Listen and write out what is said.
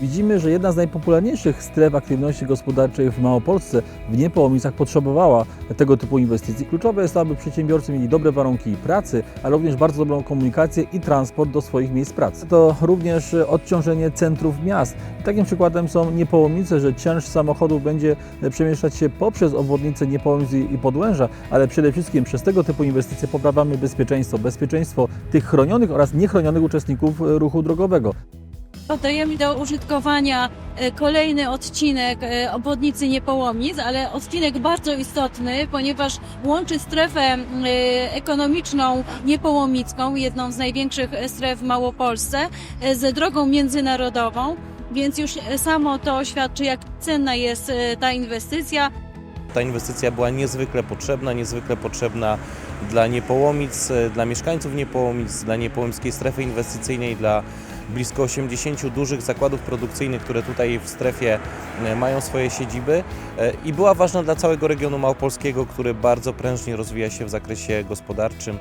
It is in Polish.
Widzimy, że jedna z najpopularniejszych stref aktywności gospodarczej w Małopolsce, w Niepołomicach, potrzebowała tego typu inwestycji. Kluczowe jest to, aby przedsiębiorcy mieli dobre warunki pracy, ale również bardzo dobrą komunikację i transport do swoich miejsc pracy. To również odciążenie centrów miast. Takim przykładem są Niepołomice, że cięż samochodów będzie przemieszczać się poprzez obwodnice Niepołomic i Podłęża, ale przede wszystkim przez tego typu inwestycje poprawiamy bezpieczeństwo, bezpieczeństwo tych chronionych oraz niechronionych uczestników ruchu drogowego. Oddajemy do użytkowania e, kolejny odcinek e, obwodnicy Niepołomic, ale odcinek bardzo istotny, ponieważ łączy strefę e, ekonomiczną niepołomicką, jedną z największych stref w Małopolsce, z drogą międzynarodową. Więc już samo to świadczy, jak cenna jest ta inwestycja. Ta inwestycja była niezwykle potrzebna, niezwykle potrzebna dla Niepołomic, dla mieszkańców Niepołomic, dla niepołomickiej strefy inwestycyjnej, dla blisko 80 dużych zakładów produkcyjnych, które tutaj w strefie e, mają swoje siedziby e, i była ważna dla całego regionu małopolskiego, który bardzo prężnie rozwija się w zakresie gospodarczym.